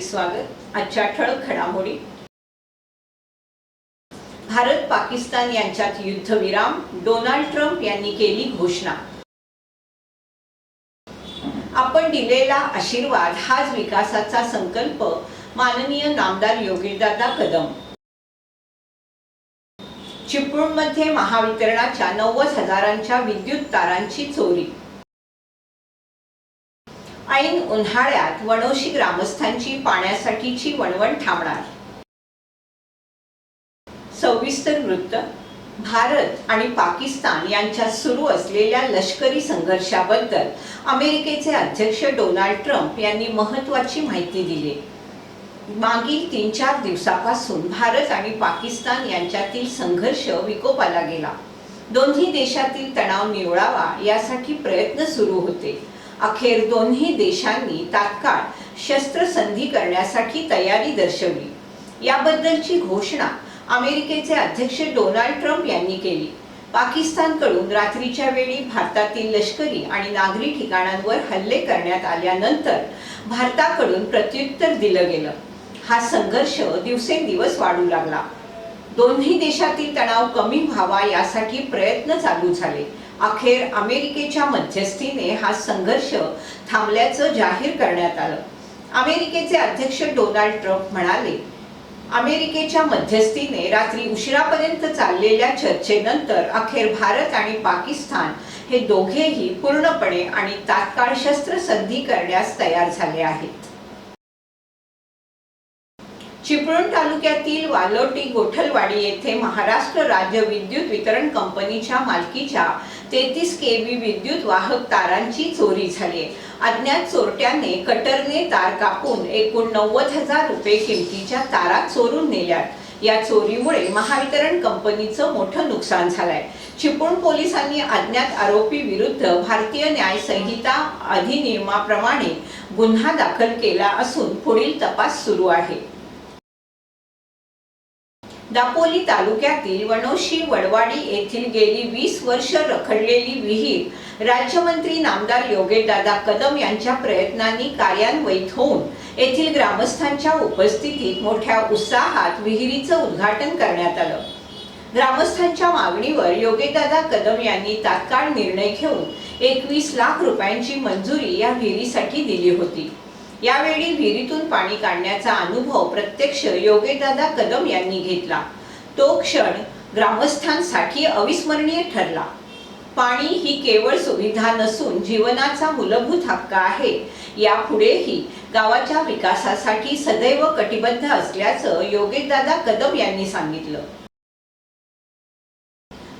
आजच्या ठळक घडामोडी. भारत पाकिस्तान यांच्यात युद्धविराम डोनाल्ड ट्रम्प यांनी केली घोषणा. आपण दिलेला आशीर्वाद हाच विकासाचा संकल्प माननीय नामदार योगीदादा कदम. चिपळूणमध्ये महावितरणाच्या नव्वद हजारांच्या विद्युत तारांची चोरी. ऐन उन्हाळ्यात वणोशी ग्रामस्थांची पाण्यासाठीची वणवण थांबणार. सविस्तर वृत्त भारत आणि पाकिस्तान यांच्यात सुरू असलेल्या लष्करी संघर्षाबद्दल अमेरिकेचे अध्यक्ष डोनाल्ड ट्रम्प यांनी महत्त्वाची माहिती दिली. मागील तीन चार दिवसापासून भारत आणि पाकिस्तान यांच्यातील संघर्ष विकोपाला गेला. दोन्ही देशातील तणाव निवळावा यासाठी प्रयत्न सुरू होते. अखेर दोन्ही देशांनी तात्काळ शस्त्रसंधी करण्यासाठी तयारी दर्शवली. याबद्दलची घोषणा अमेरिकेचे अध्यक्ष डोनाल्ड ट्रम्प यांनी केली. पाकिस्तानकडून रात्रीच्या वेळी भारतातील लष्करी आणि नागरी ठिकाणांवर हल्ले करण्यात आल्यानंतर भारताकडून प्रत्युत्तर दिलं गेलं. हा संघर्ष दिवसेंदिवस वाढू लागला. दोन्ही देशातील तणाव कमी व्हावा यासाठी प्रयत्न चालू झाले. अखेर अमेरिकेच्या मध्यस्थीने हा संघर्ष थांबल्याचं जाहीर करण्यात आलं. अमेरिकेचे अध्यक्ष डोनाल्ड ट्रम्प म्हणाले अमेरिकेच्या मध्यस्थीने रात्री उशिरापर्यंत चाललेल्या चर्चेनंतर अखेर भारत आणि पाकिस्तान हे दोघेही पूर्णपणे आणि तात्काळ शस्त्रसंधी करण्यास तयार झाले आहेत. चिपळूण तालुक्यातील वालोटी गोठलवाडी येथे महाराष्ट्र राज्य विद्युत वितरण कंपनीच्या मालकीच्या तेहतीस के बी विद्युत वाहक तारांची चोरी झाली. अज्ञात चोरट्याने कटरने तार कापून एकूण नव्वद हजार रुपये किमतीच्या तारा चोरून नेल्यात. या चोरीमुळे महावितरण कंपनीचं मोठं नुकसान झालंय. चिपळूण पोलिसांनी अज्ञात आरोपी विरुद्ध भारतीय न्याय संहिता अधिनियमाप्रमाणे गुन्हा दाखल केला असून पुढील तपास सुरू आहे. दापोली तालुक्यातील वनोशी वडवाडी येथील गेली वीस वर्ष रखडलेली विहीर राज्यमंत्री नामदार योगेशदादा कदम यांच्या प्रयत्नांनी कार्यान्वित होऊन येथील ग्रामस्थांच्या उपस्थितीत मोठ्या उत्साहात विहिरीचं उद्घाटन करण्यात आलं. ग्रामस्थांच्या मागणीवर योगेशदादा कदम यांनी तात्काळ निर्णय घेऊन एकवीस लाख रुपयांची मंजुरी या विहिरीसाठी दिली होती. यावेळी विहिरीतून पाणी काढण्याचा अनुभव प्रत्यक्ष योगेदादा कदम यांनी घेतला. तो क्षण ग्रामस्थांसाठी अविस्मरणीय ठरला. पाणी ही केवळ सुविधा नसून जीवनाचा मूलभूत हक्क आहे. यापुढेही गावाच्या विकासासाठी सदैव कटिबद्ध असल्याचं योगेशदादा कदम यांनी सांगितलं.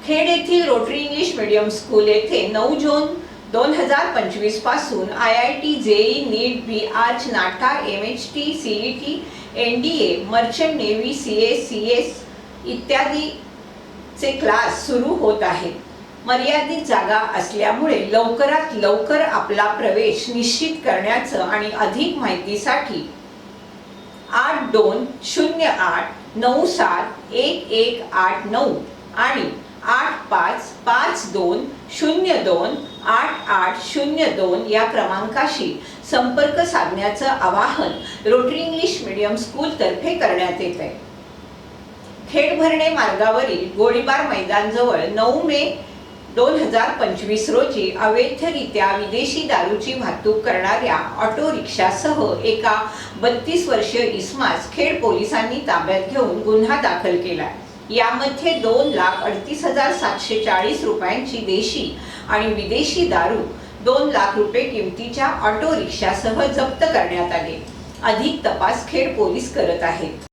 खेड येथील रोटरी इंग्लिश मीडियम स्कूल येथे नऊ जून दोन हजार पंचवीसपासून I I T JEE NEET B Arch NATA M H T CET N D A merchant navy C S C S इत्यादीचे class सुरू होत आहेत. मर्यादित जागा असल्यामुळे लवकरात लवकर आपला प्रवेश निश्चित करण्याचं आणि अधिक माहितीसाठी आठ दोन शून्य आठ नऊ सात एक एक आठ नऊ आणि आठ पाच पाच दोन शून्य दोन आठ आठ शून्य दोन या क्रमांकाशी संपर्क साधण्याचं आवाहन रोटरी इंग्लिश मीडियम स्कूलतर्फे करण्यात येत आहे. खेड भरणे मार्गावरील गोळीबार मैदानजवळ नऊ मे दोन हजार पंचवीस रोजी अवैधरित्या विदेशी दारूची वाहतूक करणाऱ्या ऑटो रिक्षासह एका बत्तीस वर्षीय इस्मास खेड पोलिसांनी ताब्यात घेऊन गुन्हा दाखल केला. आहे यामध्ये दोन लाख अडतीस हजार सातशे चाळीस रुपयांची देशी आणि विदेशी दारू दोन लाख रुपये किमतीच्या ऑटो रिक्षासह जप्त करण्यात आले. अधिक तपासखेड पोलीस करत आहेत.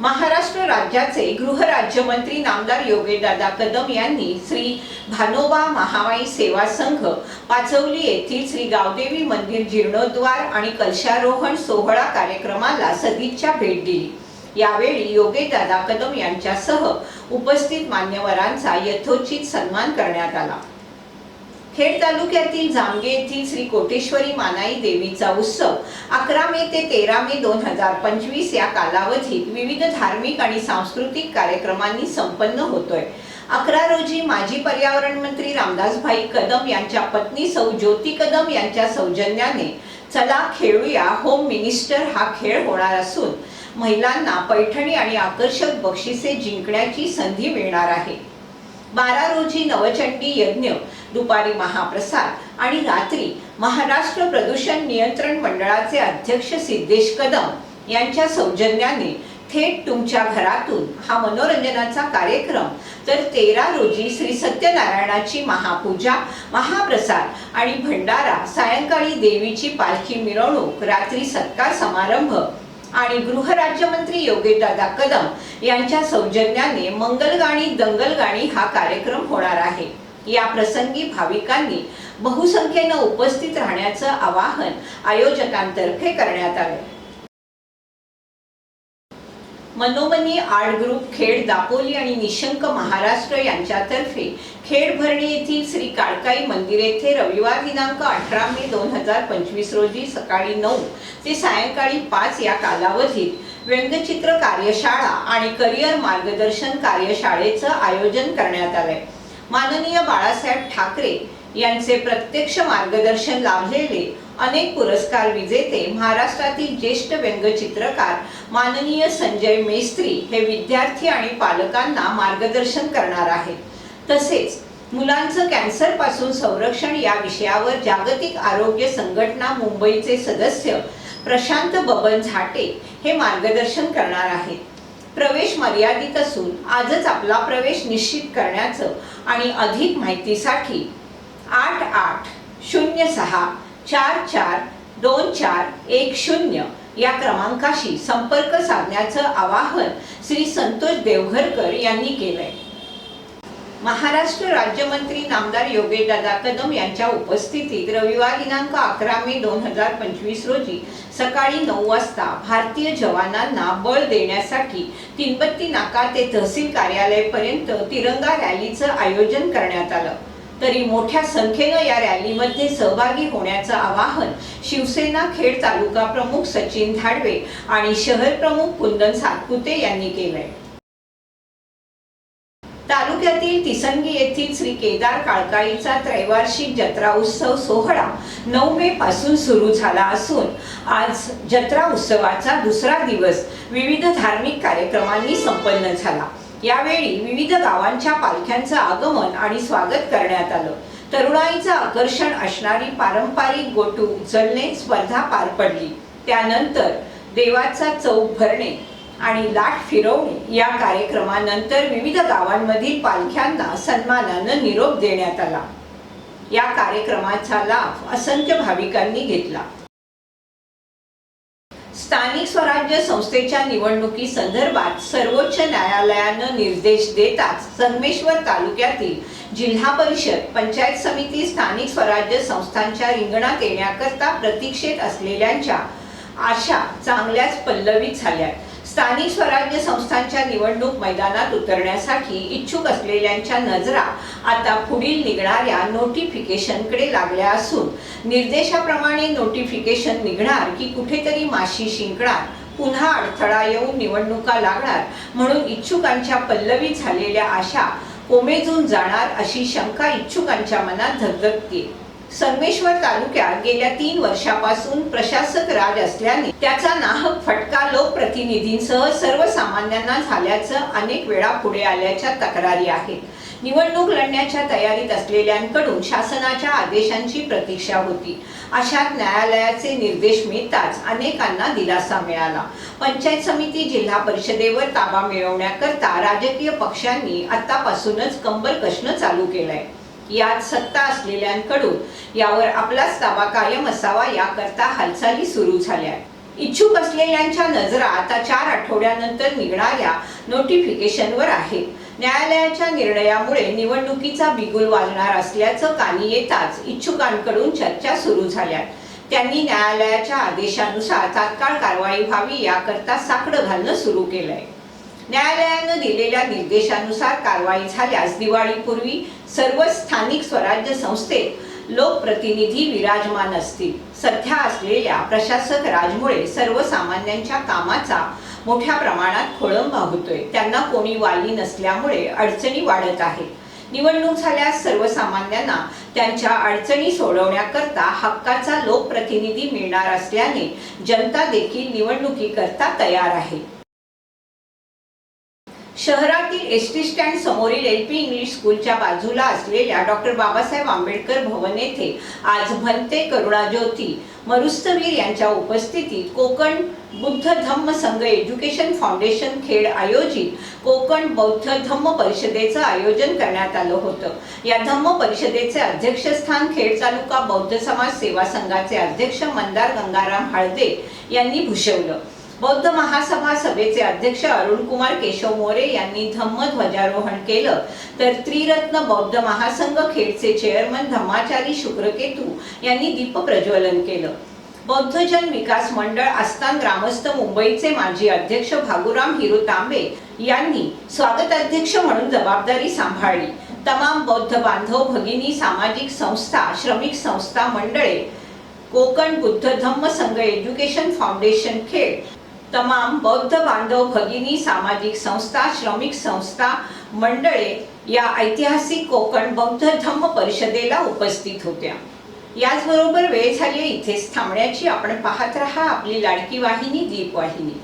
महाराष्ट्र राज्याचे गृहराज्यमंत्री नामदार योगेशदादा कदम यांनी श्री भानोबा महामाई सेवा संघ पाचवली येथील श्री गावदेवी मंदिर जीर्णोद्वार आणि कलशारोहण सोहळा कार्यक्रमाला सदिच्छा भेट दिली. यावेळी योगेशदादा कदम यांच्यासह उपस्थित मान्यवरांचा यथोचित सन्मान करण्यात आला. खेड तालुक्यातील जामगे येथील श्री कोटेश्वरी मानाई देवीचा उत्सव अकरा मे ते तेरा मे दोन हजार पंचवीस या कालावधीत विविध धार्मिक आणि सांस्कृतिक कार्यक्रमांनी संपन्न होतोय. अकरा रोजी माजी पर्यावरण मंत्री रामदासभाई कदम यांच्या पत्नी सौ ज्योती कदम यांच्या सौजन्याने चला खेळूया होम मिनिस्टर हा खेळ होणार असून महिलांना पैठणी आणि आकर्षक बक्षिसे जिंकण्याची संधी मिळणार आहे. बारा रोजी नवचंडी यज्ञ दुपारी महाप्रसाद आणि रात्री महाराष्ट्र प्रदूषण नियंत्रण मंडळाचे अध्यक्ष सिद्धेश कदम यांच्या सौजन्याने थेट तुमच्या घरातून हा मनोरंजनाचा कार्यक्रम तर तेरा रोजी श्री सत्यनारायणाची महापूजा महाप्रसाद आणि भंडारा सायंकाळी देवीची पालखी मिरवणूक रात्री सत्कार समारंभ आणि गृहराज्यमंत्री योगेशदादा कदम यांच्या सौजन्याने मंगलगाणी दंगलगाणी हा कार्यक्रम होणार आहे. या प्रसंगी भाविकांनी बहुसंख्येनं उपस्थित राहण्याचं आवाहन आयोजकांतर्फे करण्यात आले. मनोमनी आर्ट ग्रुप खेड दापोली आणि निशंक महाराष्ट्र यांच्यातर्फे खेड भरणी येथील श्री काळकाई मंदिर येथे रविवार दिनांक अठरा मे दोन हजार पंचवीस रोजी सकाळी नऊ ते सायंकाळी पाच या कालावधीत व्यंगचित्र कार्यशाळा आणि करिअर मार्गदर्शन कार्यशाळेचं आयोजन करण्यात आलंय. माननीय बाळासाहेब ठाकरे यांचे प्रत्यक्ष मार्गदर्शन लाभलेले अनेक पुरस्कार विजेते महाराष्ट्रातील ज्येष्ठ व्यंगचित्रकार माननीय संजय मेस्त्री हे विद्यार्थी आणि पालकांना मार्गदर्शन करणार आहेत. तसेच मुलांचं कॅन्सरपासून संरक्षण या विषयावर जागतिक आरोग्य संघटना मुंबईचे सदस्य प्रशांत बबन झाटे हे मार्गदर्शन करणार आहेत. प्रवेश मर्यादित असून आजच आपला प्रवेश निश्चित करण्याचं आणि अधिक माहितीसाठी आठ आठ शून्य सहा चार चार दोन चार एक शून्य या क्रमांकाशी संपर्क साधण्याचं आवाहन श्री संतोष देवघरकर यांनी केलंय. महाराष्ट्र राज्यमंत्री नामदार योगेशदादा कदम यांच्या उपस्थितीत रविवार दिनांक अकरा मे दोन हजार पंचवीस रोजी सकाळी नऊ वाजता भारतीय जवानांना बळ देण्यासाठी तीनबत्ती नाका ते तहसील कार्यालयापर्यंत तिरंगा रॅलीचं आयोजन करण्यात आलं. तरी मोठ्या संख्येनं या रॅलीमध्ये सहभागी होण्याचं आवाहन शिवसेना खेड तालुका प्रमुख सचिन धाडवे आणि शहर प्रमुख कुंदन सातपुते यांनी केलंय. तालुक्यातील तिसंगी येथील श्री केदार काळकाळीचा त्रैवार्षिक जत्रा उत्सव सोहळा नऊ मे पासून सुरू झाला असून आज जत्रा उत्सवाचा दुसरा दिवस विविध धार्मिक कार्यक्रमांनी संपन्न झाला. यावेळी विविध गावांच्या पालख्यांचं आगमन आणि स्वागत करण्यात आलं. तरुणाईचं आकर्षण असणारी पारंपरिक गोटू उचलणे स्पर्धा पार पडली. त्यानंतर देवाचा चौक भरणे आणि लाट फिरवणे या कार्यक्रमानंतर विविध गावांमधील पालख्यांना सन्मानानं निरोप देण्यात आला. या कार्यक्रमाचा लाभ असंख्य भाविकांनी घेतला. स्थानिक स्वराज्य संस्थेच्या निवडणुकी संदर्भात सर्वोच्च न्यायालयानं निर्देश देताच संगमेश्वर तालुक्यातील जिल्हा परिषद पंचायत समिती स्थानिक स्वराज्य संस्थांच्या रिंगणात येण्याकरता प्रतीक्षेत असलेल्यांच्या आशा चांगल्याच पल्लवित झाल्या स्थानिक स्वराज्य संस्थांच्या निवडणूक मैदानात उतरण्यासाठी इच्छुक असलेल्यांच्या नजरा आता पुढील निघणाऱ्या नोटिफिकेशनकडे लागल्या असून निर्देशाप्रमाणे नोटिफिकेशन निघणार की कुठेतरी माशी शिंकणार पुन्हा अडथळा येऊन निवडणुका लागणार म्हणून इच्छुकांच्या पल्लवी झालेल्या आशा कोमेजून जाणार अशी शंका इच्छुकांच्या मनात धगधगते. संगमेश्वर तालुक्यात गेल्या तीन वर्षापासून प्रशासक राज असल्याने त्याचा नाहक फटका लोकप्रतिनिधींसह सर्वसामान्यांना झाल्याचं अनेक वेळा पुढे आल्याच्या तक्रारी आहेत. निवडणूक लढण्याच्या तयारीत असलेल्यांकडून शासनाच्या आदेशांची प्रतीक्षा होती. अशात न्यायालयाचे निर्देश मिळताच अनेकांना दिलासा मिळाला. पंचायत समिती जिल्हा परिषदेवर ताबा मिळवण्याकरता राजकीय पक्षांनी आतापासूनच कंबर कसणं चालू केलंय. यात सत्ता असलेल्यांकडून यावर आपलाच ताबा कायम असावा याकरता हालचाली सुरू झाल्या इच्छुक असलेल्यांच्या नजरा आता चार आठवड्यानंतर निघणाऱ्या नोटिफिकेशनवर आहेत. न्यायालयाच्या निर्णयामुळे निवडणुकीचा बिगुल वाजणार असल्याचं कानी येताच इच्छुकांकडून चर्चा सुरू झाल्या त्यांनी न्यायालयाच्या आदेशानुसार तात्काळ कारवाई व्हावी याकरता साकडं घालणं सुरू केलंय. न्यायालयानं दिलेल्या निर्देशानुसार कारवाई झाल्यास दिवाळीपूर्वी सर्व स्थानिक स्वराज्य संस्थेत लोकप्रतिनिधी विराजमान असतील. सध्या असलेल्या प्रशासक राजमुळे सर्वसामान्यांच्या कामाचा मोठ्या प्रमाणात खोळंबा होतोय. त्यांना कोणी वाली नसल्यामुळे अडचणी वाढत आहेत. निवडणूक झाल्यास सर्वसामान्यांना त्यांच्या अडचणी सोडवण्याकरता हक्काचा लोकप्रतिनिधी मिळणार असल्याने जनता देखील निवडणुकीकरता तयार आहे. शहरातील एस टी स्टँड समोरील एल पी इंग्लिश स्कूलच्या बाजूला असलेल्या डॉक्टर बाबासाहेब आंबेडकर भवन येथे आज भंते करुणाज्योती मरुस्तवीर यांच्या उपस्थितीत कोकण बुद्ध धम्म संघ एज्युकेशन फाउंडेशन खेड आयोजित कोकण बौद्ध धम्म परिषदेचं आयोजन करण्यात आलं होतं. या धम्म परिषदेचे अध्यक्षस्थान खेड तालुका बौद्ध समाज सेवा संघाचे अध्यक्ष मंदार गंगाराम हळदे यांनी भूषवलं. बौद्ध महासभा सभेचे अध्यक्ष अरुण कुमार केशव मोरे यांनी धम्म ध्वजारोहण केलं. तर त्रिरत्न बौद्ध महासंघ खेडचे चेअरमन धम्माचारी शुक्रकेतू यांनी दीप प्रज्वलन केलं. बौद्धजन विकास मंडळ आस्थान ग्रामस्थ मुंबईचे माजी अध्यक्ष भागुराम हिरू तांबे यांनी स्वागत अध्यक्ष म्हणून जबाबदारी सांभाळली. तमाम बौद्ध बांधव भगिनी सामाजिक संस्था श्रमिक संस्था मंडळे कोकण बुद्ध धम्म संघ एज्युकेशन फाउंडेशन खेड तमाम बौद्ध बांधव भगिनी सामाजिक संस्था श्रमिक संस्था मंडळे या ऐतिहासिक कोकण बौद्ध धम्म परिषदेला उपस्थित होत्या. याचबरोबर वेळ झाली इथेच थांबण्याची. आपण पाहत रहा आपली लाडकी वाहिनी दीप वाहिनी